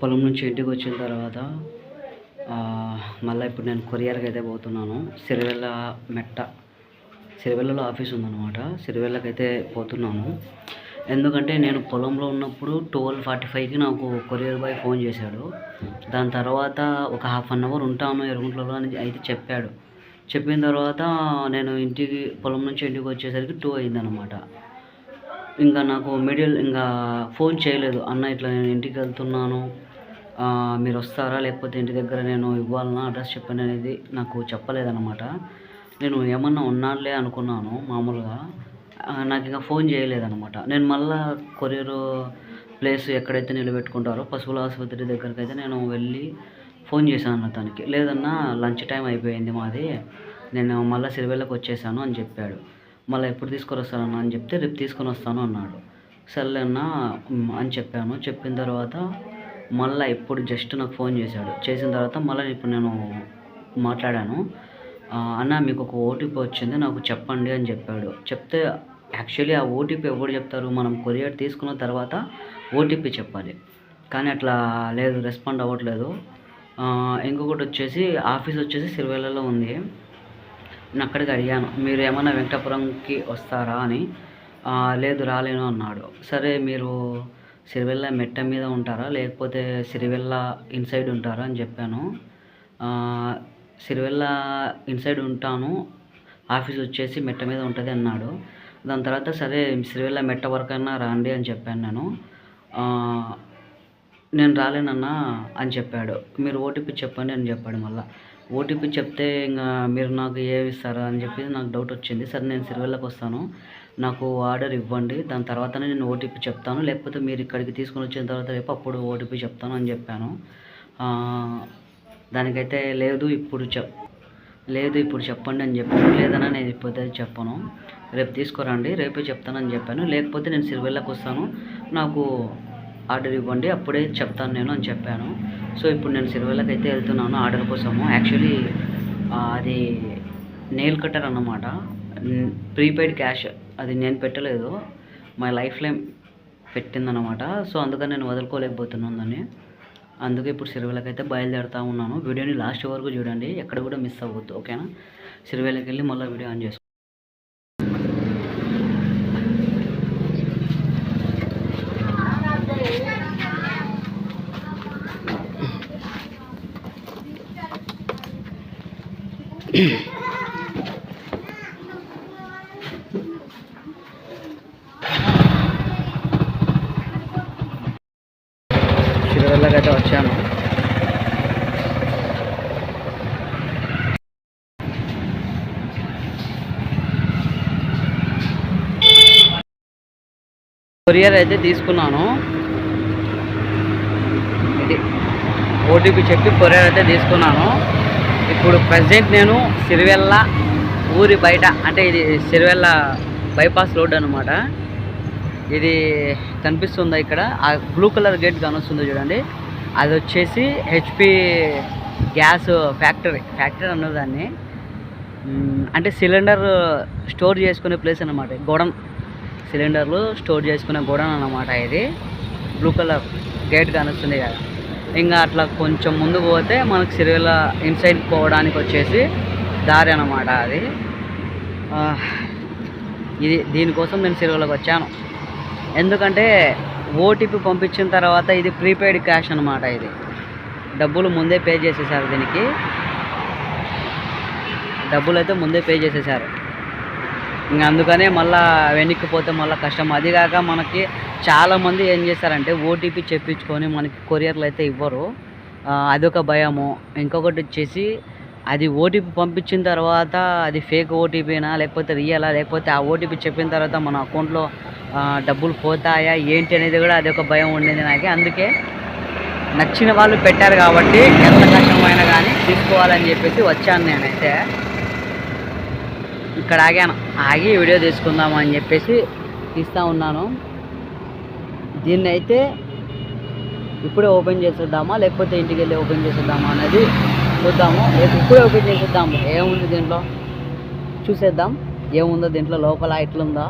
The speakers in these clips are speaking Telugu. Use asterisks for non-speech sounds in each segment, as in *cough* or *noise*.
పొలం నుంచి ఇంటికి వచ్చిన తర్వాత మళ్ళీ ఇప్పుడు నేను కొరియర్కి అయితే పోతున్నాను. సిరివెల్ల మెట్ట సిరివెల్లలో ఆఫీస్ ఉందన్నమాట. సిరివెల్లకైతే పోతున్నాను. ఎందుకంటే నేను పొలంలో ఉన్నప్పుడు ట్వెల్వ్ ఫార్టీ ఫైవ్కి నాకు కొరియర్ బాయ్ ఫోన్ చేశాడు. దాని తర్వాత ఒక హాఫ్ అన్ అవర్ ఉంటాను ఎరుగుంట్లలో అని అయితే చెప్పాడు. చెప్పిన తర్వాత నేను ఇంటికి పొలం నుంచి ఇంటికి వచ్చేసరికి టూ అయిందనమాట ఇంకా నాకు మిడిల్ ఇంకా ఫోన్ చేయలేదు. అన్న ఇట్లా నేను ఇంటికి వెళ్తున్నాను. మీరు వస్తారా? లేకపోతే ఇంటి దగ్గర నేను ఇవ్వాలన్నా అడ్రస్ చెప్పండి అనేది నాకు చెప్పలేదన్నమాట. నేను ఏమన్నా ఉన్నానులే అనుకున్నాను మామూలుగా. నాకు ఇంకా ఫోన్ చేయలేదన్నమాట. నేను మళ్ళా కొరియర్ ప్లేస్ ఎక్కడైతే నిలబెట్టుకుంటారో పశువుల ఆసుపత్రి దగ్గరికి అయితే నేను వెళ్ళి ఫోన్ చేశాను అన్న తనకి లేదన్నా లంచ్ టైం అయిపోయింది మాది. నేను మళ్ళీ సిరివెళ్ళకి వచ్చేసాను అని చెప్పాడు. మళ్ళీ ఎప్పుడు తీసుకొని వస్తానన్నా అని చెప్తే రేపు తీసుకొని వస్తాను అన్నాడు. సర్లే అని చెప్పాను. చెప్పిన తర్వాత మళ్ళీ ఇప్పుడు జస్ట్ నాకు ఫోన్ చేశాడు. చేసిన తర్వాత మళ్ళీ ఇప్పుడు నేను మాట్లాడాను. అన్న మీకు ఒక ఓటీపీ వచ్చింది నాకు చెప్పండి అని చెప్పాడు. చెప్తే యాక్చువల్లీ ఆ ఓటీపీ ఎవరు చెప్తారు? మనం కొరియర్ తీసుకున్న తర్వాత ఓటీపీ చెప్పాలి. కానీ అట్లా లేదు రెస్పాండ్ అవ్వట్లేదు. ఇంకొకటి వచ్చేసి ఆఫీస్ వచ్చేసి సిరివెల్లలో ఉంది. నేను అక్కడికి అడిగాను మీరు ఏమన్నా వెంకటాపురంకి వస్తారా? అని. లేదు రాలేను అన్నాడు. సరే మీరు సిరివెల్ల మెట్ట మీద ఉంటారా? లేకపోతే సిరివెల్ల ఇన్సైడ్ ఉంటారా? అని చెప్పాను. సిరివెల్ల ఇన్సైడ్ ఉంటాను ఆఫీస్ వచ్చేసి మెట్ట మీద ఉంటుంది అన్నాడు. దాని తర్వాత సరే సిరివెల్ల మెట్ట వరకన్నా రాండి అని చెప్పాను నేను. నేను రాలేనన్నా అని చెప్పాడు. మీరు ఓటీపీ చెప్పండి అని చెప్పాడు మళ్ళీ. ఓటీపీ చెప్తే ఇంకా మీరు నాకు ఏవి ఇస్తారా అని చెప్పి నాకు డౌట్ వచ్చింది. సరే నేను సిరివెళ్ళకి వస్తాను. నాకు ఆర్డర్ ఇవ్వండి. దాని తర్వాతనే నేను ఓటీపీ చెప్తాను. లేకపోతే మీరు ఇక్కడికి తీసుకొని వచ్చిన తర్వాత రేపు అప్పుడు ఓటీపీ చెప్తాను అని చెప్పాను. దానికైతే లేదు ఇప్పుడు చెప్ లేదు ఇప్పుడు చెప్పండి అని చెప్పాను. లేదన్నా నేను ఇప్పుడు చెప్పను. రేపు తీసుకురండి. రేపే చెప్తానని చెప్పాను. లేకపోతే నేను సిరివెళ్ళకి వస్తాను. నాకు ఆర్డర్ ఇవ్వండి అప్పుడే చెప్తాను నేను అని చెప్పాను. సో ఇప్పుడు నేను సిరివెల్లకి అయితే వెళ్తున్నాను ఆర్డర్ కోసము. యాక్చువల్లీ అది నెయిల్ కట్టర్ అన్నమాట. ప్రీపెయిడ్ క్యాష్ అది నేను పెట్టలేదు. మై లైఫ్ లైమ్ పెట్టిందనమాట సో అందుకని నేను వదులుకోలేకపోతున్నాను దాన్ని. అందుకే ఇప్పుడు సిరివెల్లకి అయితే బయలుదేరుతా ఉన్నాను. వీడియోని లాస్ట్ వరకు చూడండి. ఎక్కడ కూడా మిస్ అవ్వద్దు ఓకేనా? సిరివెల్లకి వెళ్ళి మళ్ళీ వీడియో ఆన్ చేసుకో సిరివెల్లకి అయితే వచ్చాను. కొరియర్ అయితే తీసుకున్నాను. ఇది ఓటీపీ చెప్పి కొరియర్ అయితే తీసుకున్నాను. ఇప్పుడు ప్రజెంట్ నేను సిరివెల్ల ఊరి బయట అంటే ఇది సిరివెల్ల బైపాస్ రోడ్ అనమాట ఇది కనిపిస్తుందా ఇక్కడ? ఆ బ్లూ కలర్ గేట్ కానొస్తుంది చూడండి. అది వచ్చేసి హెచ్పి గ్యాస్ ఫ్యాక్టరీ ఫ్యాక్టరీ అన్నదాన్ని. దాన్ని అంటే సిలిండర్ స్టోర్ చేసుకునే ప్లేస్ అన్నమాట. గోడన్ సిలిండర్లు స్టోర్ చేసుకునే గోడన్ అన్నమాట ఇది. బ్లూ కలర్ గేట్ కానొస్తుంది కదా. ఇంకా అట్లా కొంచెం ముందుకు పోతే మనకు సిరివెల ఇన్సైడ్ పోవడానికి వచ్చేసి దారి అనమాట అది. ఇది దీనికోసం నేను సిరివెలకు వచ్చాను. ఎందుకంటే ఓటీపీ పంపించిన తర్వాత ఇది ప్రీపెయిడ్ క్యాష్ అనమాట ఇది. డబ్బులు ముందే పే చేసేసారు దీనికి. డబ్బులు అయితే ముందే పే చేసేసారు. ఇంకా అందుకనే మళ్ళీ వెనక్కిపోతే మళ్ళీ కష్టం. అదిగాక మనకి చాలామంది ఏం చేస్తారంటే ఓటీపీ చెప్పించుకొని మనకి కొరియర్లు అయితే ఇవ్వరు. అదొక భయము. ఇంకొకటి వచ్చేసి అది ఓటీపీ పంపించిన తర్వాత అది ఫేక్ ఓటీపీనా లేకపోతే రియలా లేకపోతే ఆ ఓటీపీ చెప్పిన తర్వాత మన అకౌంట్లో డబ్బులు పోతాయా ఏంటి అనేది కూడా అదొక భయం ఉండేది నాకు. అందుకే నచ్చిన వాళ్ళు పెట్టారు కాబట్టి ఎంత కష్టమైనా కానీ తీసుకోవాలని చెప్పేసి వచ్చాను నేనైతే. ఇక్కడ ఆగాను. ఆగి వీడియో తీసుకుందాము అని చెప్పేసి తీస్తూ ఉన్నాను. దీన్ని అయితే ఇప్పుడే ఓపెన్ చేసేద్దామా లేకపోతే ఇంటికి వెళ్ళి ఓపెన్ చేసేద్దామా అనేది చూద్దాము. లేదు ఇప్పుడే ఓపెన్ చేసేద్దాము. ఏముంది దీంట్లో? చూసేద్దాం. ఏముందో దీంట్లో? లోపల ఎట్లుందో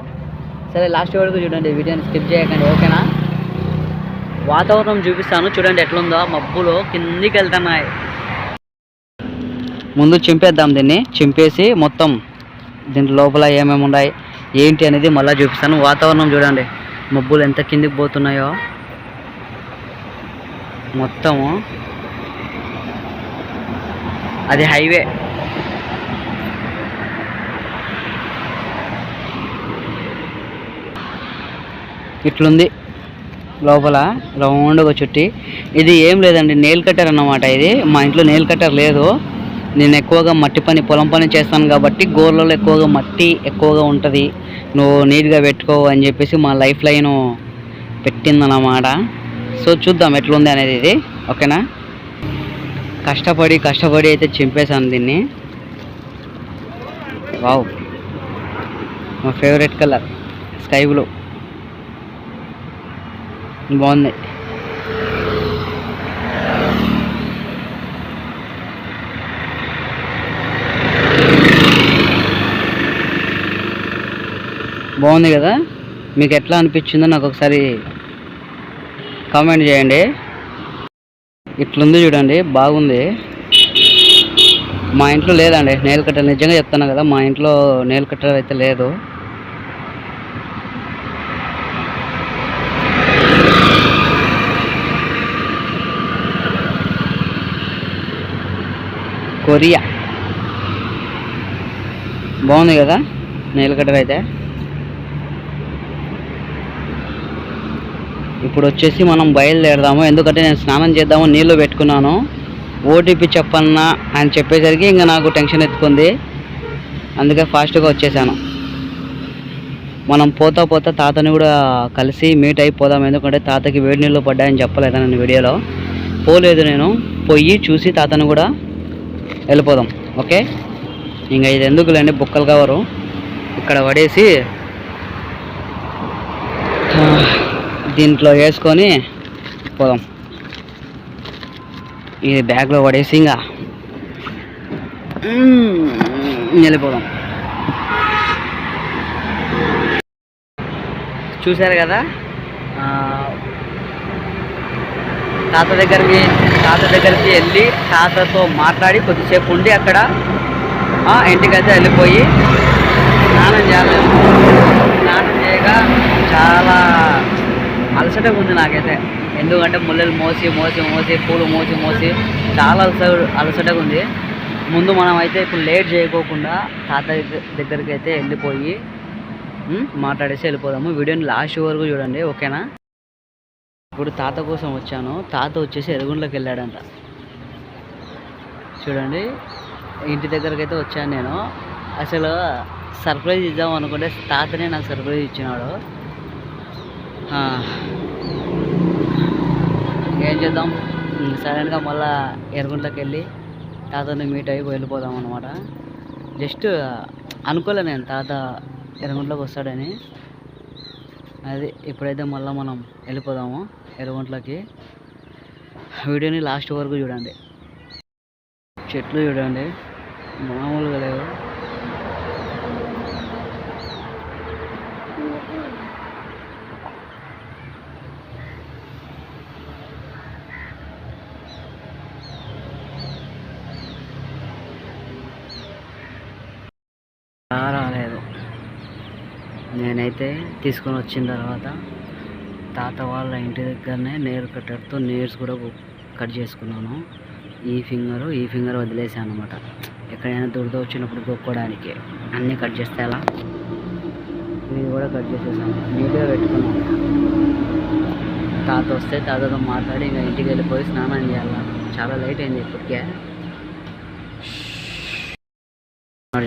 సరే లాస్ట్ వరకు చూడండి. వీడియోని స్కిప్ చేయకండి. ఓకేనా? వాతావరణం చూపిస్తాను. చూడండి ఎట్లుందో. మబ్బులు కిందికి వెళ్తున్నాయి. ముందు చింపేద్దాం దీన్ని. చింపేసి మొత్తం దీంట్లో లోపల ఏమేమి ఉన్నాయి ఏంటి అనేది మళ్ళీ చూపిస్తాను. వాతావరణం చూడండి. మబ్బులు ఎంత కిందికి పోతున్నాయో. మొత్తము అది హైవే. ఇట్లుంది. లోపల రౌండ్గా చుట్టి. ఇది ఏం లేదండి నెయిల్ కట్టర్ అన్నమాట ఇది. మా ఇంట్లో నెయిల్ కట్టర్ లేదు. నేను ఎక్కువగా మట్టి పని పొలం పని చేస్తాను కాబట్టి గోర్లలో ఎక్కువగా మట్టి ఎక్కువగా ఉంటుంది. నువ్వు నీట్గా పెట్టుకో అని చెప్పేసి మా లైఫ్ లైన్ పెట్టిందన్నమాట సో చూద్దాం ఎట్లుంది అనేది ఇది. ఓకేనా? కష్టపడి కష్టపడి అయితే చింపేశాను దీన్ని. వావ్. మా ఫేవరెట్ కలర్. Sky blue. బాగుంది. బాగుంది కదా? మీకు ఎట్లా అనిపించిందో నాకు ఒకసారి కామెంట్ చేయండి. ఇట్లుంది చూడండి బాగుంది. మా ఇంట్లో లేదండి నేల కట్టర్ నిజంగా చెప్తాను కదా మా ఇంట్లో నేల కట్టర్ అయితే లేదు. కొరియా. బాగుంది కదా నేల కట్టర్ అయితే? ఇప్పుడు వచ్చేసి మనం బయలుదేరదాము. ఎందుకంటే నేను స్నానం చేద్దాము నీళ్ళు పెట్టుకున్నాను. ఓటీపీ చెప్పన్నా అని చెప్పేసరికి ఇంకా నాకు టెన్షన్ ఎత్తుకుంది. అందుకే ఫాస్ట్గా వచ్చేసాను. మనం పోతా పోతా తాతని కూడా కలిసి మీట్ అయిపోదాం. ఎందుకంటే తాతకి వేడి నీళ్ళు పడ్డాయని చెప్పలేదు నేను వీడియోలో. పోలేదు నేను. పోయి చూసి తాతని కూడా వెళ్ళిపోదాం. ఓకే? ఇంకా ఇది ఎందుకులేండి బుక్కలు కవరు. ఇక్కడ పడేసి ఆ, దీంట్లో వేసుకొని పోదాం. ఇది బ్యాగ్లో పడేసి ఇంకా వెళ్ళిపోదాం. చూశారు కదా? తాత దగ్గరికి తాత దగ్గరికి వెళ్ళి తాతతో మాట్లాడి కొద్దిసేపు ఉండి అక్కడ ఇంటికైతే వెళ్ళిపోయి స్నానం చేయాలి. స్నానం చేయగా చాలా అలసటగా ఉంది నాకైతే. ఎందుకంటే ముళ్ళలు మోసి మోసి మోసి పూలు మోసి మోసి చాలా అలస అలసటగా ఉంది. ముందు మనం అయితే ఇప్పుడు లేట్ చేయకోకుండా తాత దగ్గరికి అయితే వెళ్ళిపోయి మాట్లాడేసి వెళ్ళిపోదాము. వీడియోని లాస్ట్ వరకు చూడండి ఓకేనా? ఇప్పుడు తాత కోసం వచ్చాను. తాత వచ్చేసి ఎరుగుండ్లోకి వెళ్ళాడంట. చూడండి ఇంటి దగ్గరికి అయితే వచ్చాను నేను. అసలు సర్ప్రైజ్ ఇద్దాం అనుకుంటే తాతనే నాకు సర్ప్రైజ్ ఇచ్చినాడు. ఏం చేద్దాం? సడన్గా మళ్ళా ఎరుగుంట్లోకి వెళ్ళి తాతని మీట్ అయ్యి వెళ్ళిపోదాం అనమాట జస్ట్ అనుకోలే నేను తాత ఎరుగుంట్లోకి వస్తాడని. అది ఇప్పుడైతే మళ్ళీ మనం వెళ్ళిపోదాము ఎరుగుంట్లోకి వీడియోని లాస్ట్ వరకు చూడండి. చెట్లు చూడండి. మామూలుగా లేవు. అయితే తీసుకొని వచ్చిన తర్వాత తాత వాళ్ళ ఇంటి దగ్గరనే నేర్ కట్టర్తో నేర్స్ కూడా కట్ చేసుకున్నాను. ఈ ఫింగరు ఈ ఫింగర్ వదిలేసాను అనమాట ఎక్కడైనా దురద వచ్చినప్పుడు గొక్కోడానికి. అన్నీ కట్ చేస్తే ఎలా? ఇది కూడా కట్ చేసేసాను. నీట్గా పెట్టుకున్నాను. తాత వస్తే తాతతో మాట్లాడి ఇంకా ఇంటికి వెళ్ళిపోయి స్నానం చేయాలి? చాలా లేట్ అయింది ఇప్పటికే.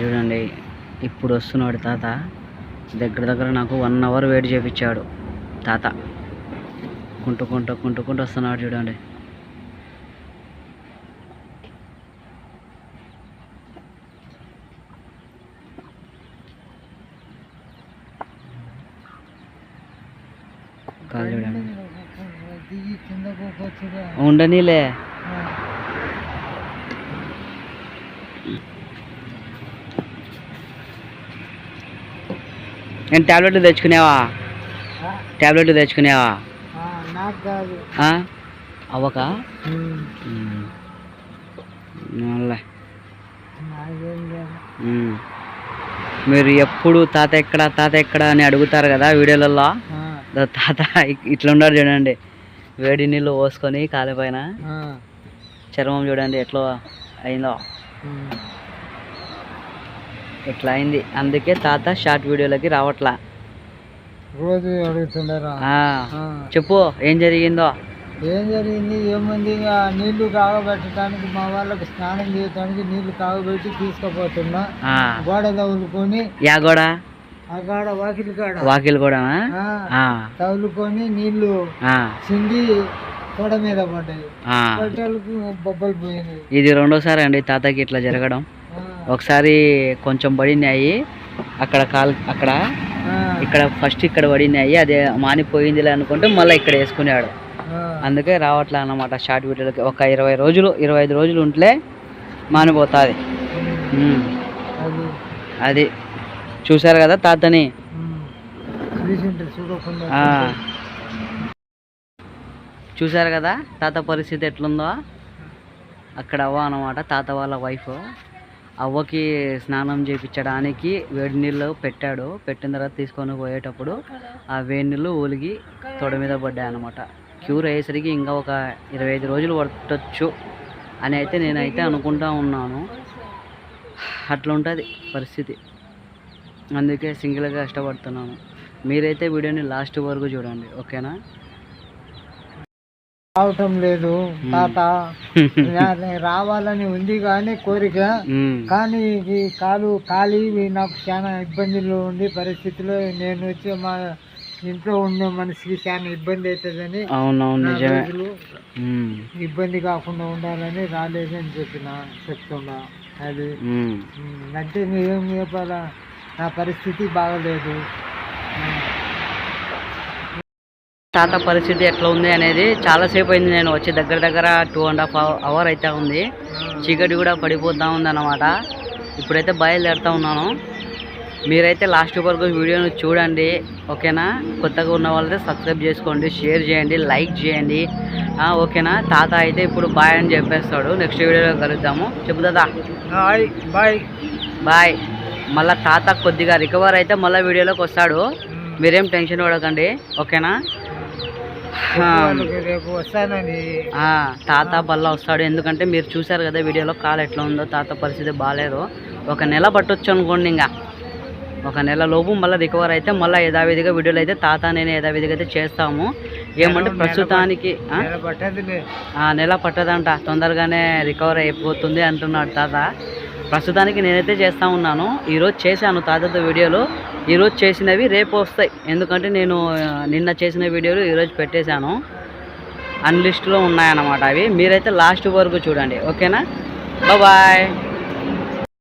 చూడండి. ఇప్పుడు వస్తున్నాడు తాత. దగ్గర దగ్గర నాకు వన్ అవర్ వెయిట్ చేయించాడు తాత. కుంటుకుంటూ కుంటుకుంటూ వస్తున్నాడు చూడండి. చూడండి. ఉండనీలే. నేను ట్యాబ్లెట్లు తెచ్చుకునేవా? ట్యాబ్లెట్లు తెచ్చుకునేవా? అవ్వక. మీరు ఎప్పుడు తాత ఎక్కడ తాత ఎక్కడ అని అడుగుతారు కదా వీడియోలలో తాత ఇట్లా ఉన్నాడు చూడండి. వేడి నీళ్ళు పోసుకొని కాలిపైన ఆ, చర్మం చూడండి ఎట్లా అయిందో. ఎట్లా అయింది అందుకే తాత షార్ట్ వీడియోలకి రావట్లా. రోజు అడుగుతుండరా. చెప్పు ఏం జరిగిందో? ఏం జరిగింది? ఏముంది? నీళ్ళు కాగబెట్టడానికి మా వాళ్ళకి స్నానం చేయడానికి నీళ్ళు కాగబెట్టి తీసుకుపోతున్నా. గోడ తగులుకొని యా కాడ వాకిలి కాడ వాకిల్ తగులుకొని నీళ్ళు చిండి తొడ మీద పడ్డాయి. బొబ్బలు పోయినాయి. ఇది రెండోసారి అండి తాతకి ఇట్లా జరగడం. ఒకసారి కొంచెం పడినాయి. అక్కడ కాల్ అక్కడ. ఇక్కడ ఫస్ట్ ఇక్కడ పడినాయి. అదే మానిపోయిందిలే అనుకుంటే మళ్ళీ ఇక్కడ వేసుకున్నాడు ఆ, అందుకే రావట్లే అన్నమాట షార్ట్ వీడియోలకి. ఒక ఇరవై రోజులు ఇరవై ఐదు రోజులు ఉంటే మానిపోతుంది. అది. చూశారు కదా తాతని. చూశారు. కదా తాత పరిస్థితి ఎట్లుందో? అక్కడ అవ్వ అనమాట తాత వాళ్ళ వైఫ్. అవ్వకి స్నానం చేయించడానికి వేడి నీళ్ళు పెట్టాడు. పెట్టిన తర్వాత తీసుకొని పోయేటప్పుడు ఆ వేడి నీళ్ళు ఒలిగి తొడ మీద పడ్డాయి అనమాట క్యూర్ అయ్యేసరికి ఇంకా ఒక ఇరవై ఐదు రోజులు పట్టొచ్చు అని అయితే నేనైతే అనుకుంటా ఉన్నాను. అట్లా ఉంటుంది పరిస్థితి. అందుకే సింగిల్గా ఇష్టపడుతున్నాను మీరైతే వీడియోని లాస్ట్ వరకు చూడండి. ఓకేనా? రావటం లేదు తాత. *laughs* రావాలని ఉంది కానీ కోరిక. కానీ ఈ కాలు ఖాళీ నాకు చాలా ఇబ్బందులు ఉండి పరిస్థితిలో నేను వచ్చి మా ఇంట్లో ఉన్న మనిషికి చాలా ఇబ్బంది అవుతుందని. ఇబ్బంది కాకుండా ఉండాలని రాలేదని చెప్పిన చెప్తున్నా. అది. అంటే నువ్వేం చెప్పాలా? నా పరిస్థితి బాగలేదు. తాత పరిస్థితి ఎట్లా ఉంది అనేది చాలాసేపు అయింది నేను వచ్చి దగ్గర దగ్గర టూ అండ్ హాఫ్ అవర్ అయితే ఉంది. చీకటి కూడా పడిపోతూ ఉంది అన్నమాట ఇప్పుడైతే బయలుదేరుతా ఉన్నాను. మీరైతే లాస్ట్ వరకు వీడియోని చూడండి ఓకేనా? కొత్తగా ఉన్న వాళ్ళైతే సబ్స్క్రైబ్ చేసుకోండి షేర్ చేయండి లైక్ చేయండి. ఓకేనా? తాత అయితే ఇప్పుడు బాయ్ అని చెప్పేస్తాడు. నెక్స్ట్ వీడియోలో కలుద్దాము. చెప్పు తాత. హాయ్ బాయ్ బాయ్ మళ్ళీ తాత కొద్దిగా రికవర్ అయితే మళ్ళీ వీడియోలోకి వస్తాడు. మీరేం టెన్షన్ పడకండి ఓకేనా? రేపు వస్తానని. ఆ, తాత బల్ల వస్తాడు. ఎందుకంటే మీరు చూశారు కదా వీడియోలో కాలు ఎట్లా ఉందో తాత పరిస్థితి బాగాలేదు. ఒక నెల పట్టొచ్చు అనుకోండి ఇంకా. ఒక నెల లోపు మళ్ళీ రికవర్ అయితే మళ్ళీ యథావిధిగా వీడియోలు అయితే తాత నేను యథావిధిగా అయితే చేస్తాము. ఏమంటే ప్రస్తుతానికి నెల పట్టదంట. తొందరగానే రికవర్ అయిపోతుంది అంటున్నాడు తాత. ప్రస్తుతానికి నేనైతే చేస్తూ ఉన్నాను. ఈరోజు చేశాను తాతతో వీడియోలు. ఈరోజు చేసినవి రేపు వస్తాయి. ఎందుకంటే నేను నిన్న చేసిన వీడియోలు ఈరోజు పెట్టేశాను. అన్లిస్ట్లో ఉన్నాయన్నమాట అవి. మీరైతే లాస్ట్ వరకు చూడండి. ఓకేనా? బాయ్.